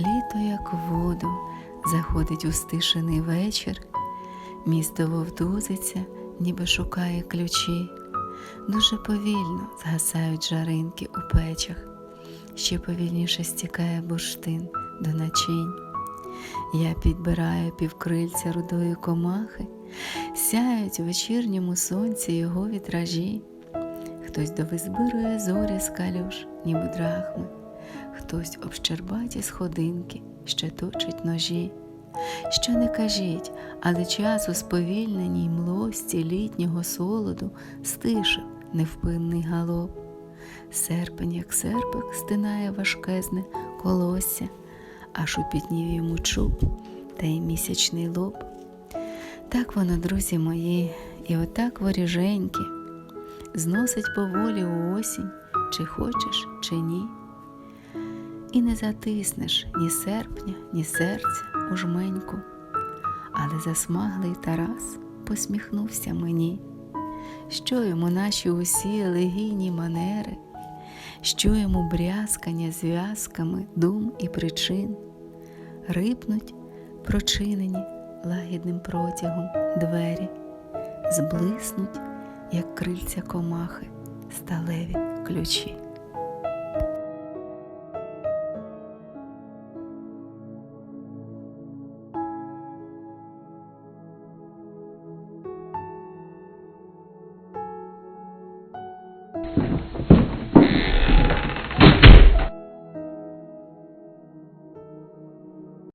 Тиховато, як воду, заходить у стишений вечір. Місто вовтузиться, ніби шукає ключі. Дуже повільно згасають жаринки у печах, ще повільніше стікає бурштин до начинь. Я підбираю півкрильця рудої комахи, сяють у вечірньому сонці його вітражі. Хтось довизбирує зорі з калюш, ніби драхми, хтось об щербаті сходинки ще точить ножі. Що не кажіть, але час у сповільненій млості літнього солоду стишив невпинний галоп. Серпень, як серпик, стинає важкезне колосся, аж упітнів йому чуб та й місячний лоб. Так воно, друзі мої, і отак воріженьки, зносить поволі у осінь, чи хочеш, чи ні. І не затиснеш ні серпня, ні серця у жменьку, але засмаглий Тарас посміхнувся мені. Що йому наші усі елегійні манери, що йому брязкання зв'язками дум і причин, рипнуть прочинені лагідним протягом двері, зблиснуть, як крильця комахи, сталеві ключі.